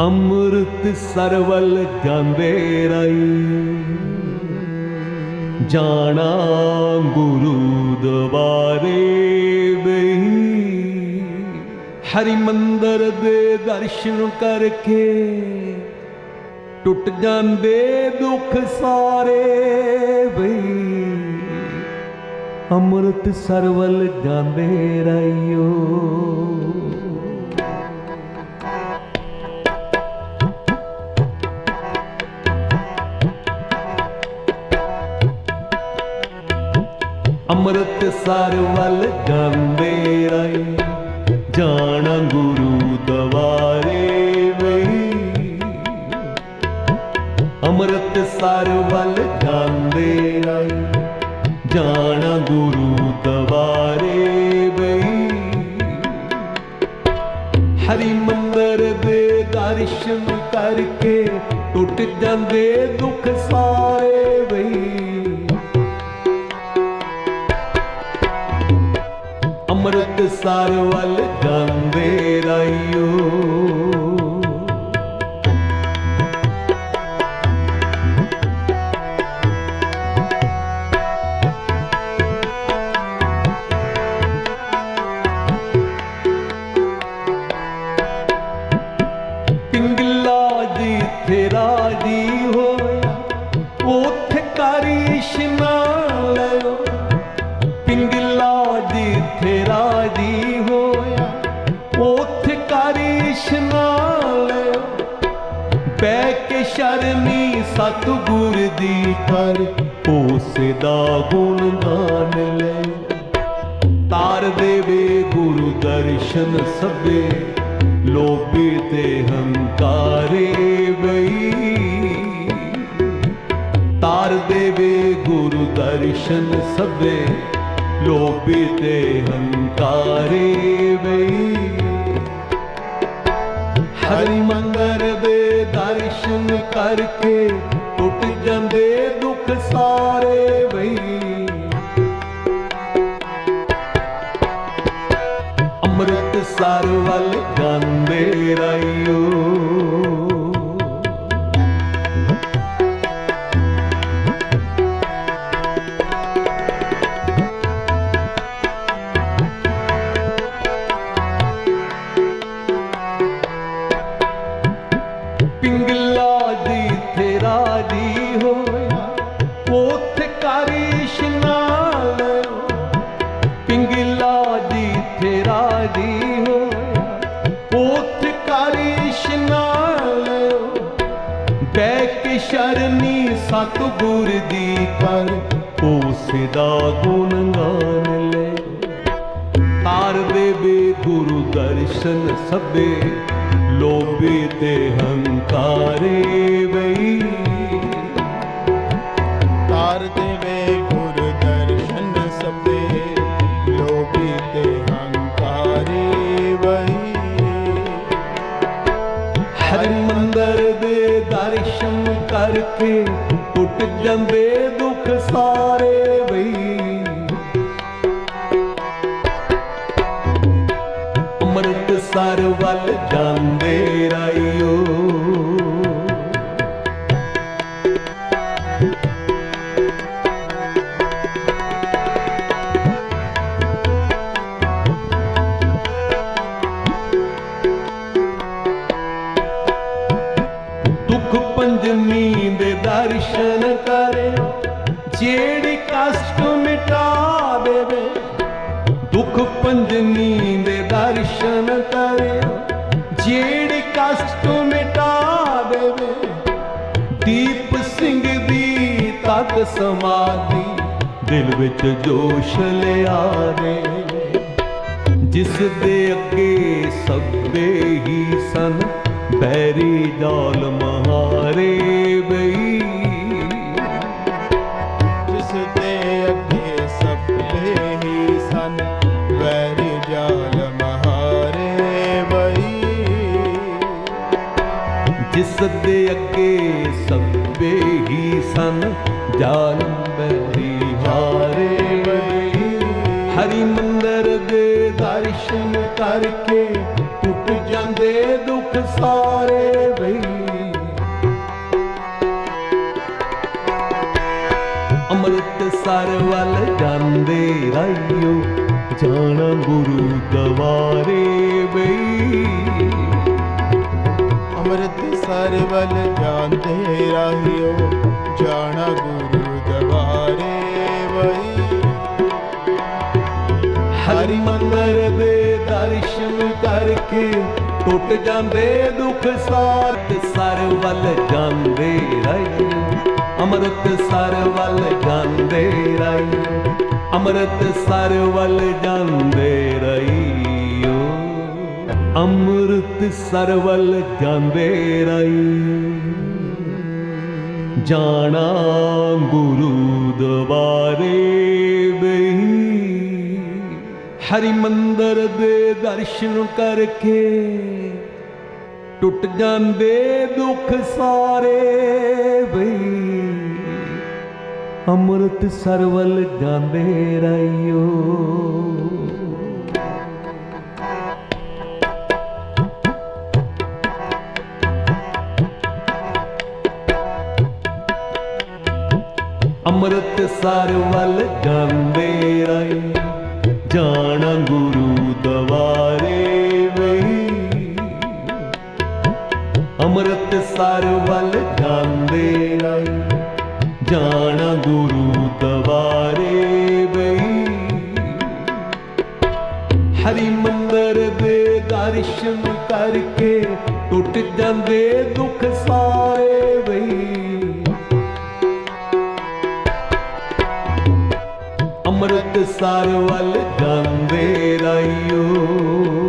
ਅੰਮ੍ਰਿਤ ਸਰਵਲ ਜਾਂਦੇ ਰਾਈ। ਜਾਣਾ ਗੁਰੂ ਦਵਾਰੇ ਬਈ। ਹਰੀ ਮੰਦਰ ਦੇ ਦਰਸ਼ਨ ਕਰਕੇ ਟੁੱਟ ਜਾਂਦੇ ਦੁੱਖ ਸਾਰੇ ਬਈ। ਅੰਮ੍ਰਿਤ ਸਰਵਲ ਜਾਂਦੇ ਰਾਈਓ। ਅੰਮ੍ਰਿਤ ਸਰਵਲ ਜਾਂਦੇ ਰਾਈ ਜਾਣਾ ਗੁਰੂ ਦਵਾਰੇ ਵਈ ਅੰਮ੍ਰਿਤ ਸਰਵਲ ਜਾਂਦੇ ਰਾਈ ਜਾਣਾ ਗੁਰੂ ਦਵਾਰੇ ਵਈ ਹਰੀ ਮੰਦਰ ਦੇ ਦਰਸ਼ਨ ਕਰਕੇ ਟੁੱਟ ਜਾਂਦੇ ਦੁੱਖ ਸਾਰੇ ਵਈ ਅੰਮ੍ਰਿਤ ਸਰਵਲ ਜਾਂਦੇ ਰਾਈਓ ਸਤਿਗੁਰ ਦੀ ਕਰ ਉਸੇ ਦਾ ਗੁਣ ਗਾਨ ਲੈ ਤਾਰ ਦੇਵੇ ਗੁਰੂ ਦਰਸ਼ਨ ਸਭੇ ਲੋਭੀ ਤੇ ਹੰਕਾਰੇ ਬਈ ਤਾਰ ਦੇਵੇ ਗੁਰੂ ਦਰਸ਼ਨ ਸਭੇ ਲੋਭੀ ਤੇ ਹੰਕਾਰੇ ਬਈ ਹਰੀ ਮੰਦਰ ਦੇ ਦਰਸ਼ਨ ਕਰਕੇ ਟੁੱਟ ਜਾਂਦੇ ਦੁੱਖ ਸਾਰੇ ਬਈ। ਅੰਮ੍ਰਿਤ ਸਰ ਵੱਲ ਜਾਂਦੇ ਰਾਈਓ ਪਿੰਗਲਾ ਦੀ ਤੇ ਰਾਜੀ ਹੋਇਆ। ਉਥੇ ਕਰੀ ਪਿੰਗਲਾ ਦੀ ਤੇ ਰਾਜੀ ਹੋਇਆ। ਉਥੇ ਕਰੀ ਇਸ਼ਨਾਨ ਸ਼ਰਨੀ ਸਤਿਗੁਰ ਦੀ ਕਰ ਉਸੇ ਦਾ ਗੁਣ ਗਾਨ ਲੈ। ਤਾਰ ਦੇਵੇ ਗੁਰੂ ਦਰਸ਼ਨ ਸਭੇ। ਲੋਭੀ ਤੇ ਹੰਕਾਰੇ ਬਈ ਤਾਰ ਦੇਵੇ ਗੁਰ ਦਰਸ਼ਨ ਸਭੇ ਲੋਭੀ ਤੇ ਹੰਕਾਰੀ ਵਹੀ ਹਰ ਮੰਦਰ ਦੇ ਦਰਸ਼ਨ ਕਰਕੇ ਟੁੱਟ ਜਾਂਦੇ ਦੁੱਖ ਸਾਰੇ। ਅੰਮ੍ਰਿਤ ਸਰਵਲ ਜਾਂਦੇ ਰਾਈਓ ਦੁੱਖ ਪੰਜਮੀ ਦੇ ਦਰਸ਼ਨ ਕਰੇ, ਜਿਹੜੀ ਕਸ਼ਟ ਮਿਟਾ ਦੇਵੇ। ਦੁੱਖ ਪੰਜਮੀ ਤਤ ਸਮਾਧੀ ਦਿਲ ਵਿੱਚ ਜੋਸ਼ ਲਿਆਵੇ ਜਿਸ ਦੇ ਅੱਗੇ ਸਭੇ ਹੀ ਸਨ ਬੈਰੀ ਜਾਲ ਮਹਾਰੇ ਬਈ ਜਿਸ ਦੇ ਅੱਗੇ ਸਭੇ ਹੀ ਸਨ ਵੈਰੀ ਜਾਲ ਮਹਾਰੇ ਬਈ ਜਿਸ ਦੇ ਅੱਗੇ ਸਭੇ ਹੀ ਸਨ ਜਾਲ ਮੰਦਰ ਦਰਸ਼ਨ ਕਰਕੇ ਟੁੱਟ ਜਾਂਦੇ ਦੁੱਖ ਸਾਰੇ ਬਈ ਅੰਮ੍ਰਿਤ ਸਰ ਵੱਲ ਜਾਂਦੇ ਰਾਈਓ ਜਾਣਾ ਗੁਰੂ ਦਵਾਰੇ ਬਈ ਅੰਮ੍ਰਿਤਸਰ ਵੱਲ ਜਾਂਦੇ ਰਾਹੀਓ, ਜਾਣਾ ਗੁਰੂ ਦਵਾਰੇ ਵਈ ਹਰੀ ਮੰਦਰ ਦੇ ਦਰਸ਼ਨ ਕਰਕੇ ਟੁੱਟ ਜਾਂਦੇ ਦੁੱਖ ਸਾਥ ਸਰ ਵੱਲ ਜਾਂਦੇ ਰਾਈ ਅੰਮ੍ਰਿਤ ਸਰ ਵੱਲ ਜਾਂਦੇ ਰਾਈ ਅੰਮ੍ਰਿਤ ਸਰ ਵੱਲ ਜਾਂਦੇ ਰਾਈਓ ਅੰਮ੍ਰਿਤ ਸਰਵਲ ਜਾਂਦੇ ਰਾਈ। ਜਾਣਾ ਗੁਰੂ ਦਵਾਰੇ ਬਈ। ਹਰੀ ਮੰਦਰ ਦੇ ਦਰਸ਼ਨ ਕਰਕੇ ਟੁੱਟ ਜਾਂਦੇ ਦੁੱਖ ਸਾਰੇ ਬਈ। ਅੰਮ੍ਰਿਤ ਸਰਵਲ ਜਾਂਦੇ ਰਾਈਓ। ਅੰਮ੍ਰਿਤ ਸਰ ਵੱਲ ਜਾਂਦੇ ਰਾਈ ਜਾਣਾ ਗੁਰੂ ਦਵਾਰੇ ਵਈ ਅੰਮ੍ਰਿਤ ਸਰ ਵੱਲ ਜਾਂਦੇ ਰਾਈ ਜਾਣਾ ਗੁਰੂ ਦਵਾਰੇ ਵਈ ਹਰੀ ਮੰਦਰ ਦੇ ਦਰਸ਼ਨ ਕਰਕੇ ਟੁੱਟ ਜਾਂਦੇ ਦੁੱਖ ਸਾਰੇ ਬਈ ਅੰਮ੍ਰਿਤ ਵੱਲ ਜਾਂਦੇ ਰਾਈਓ।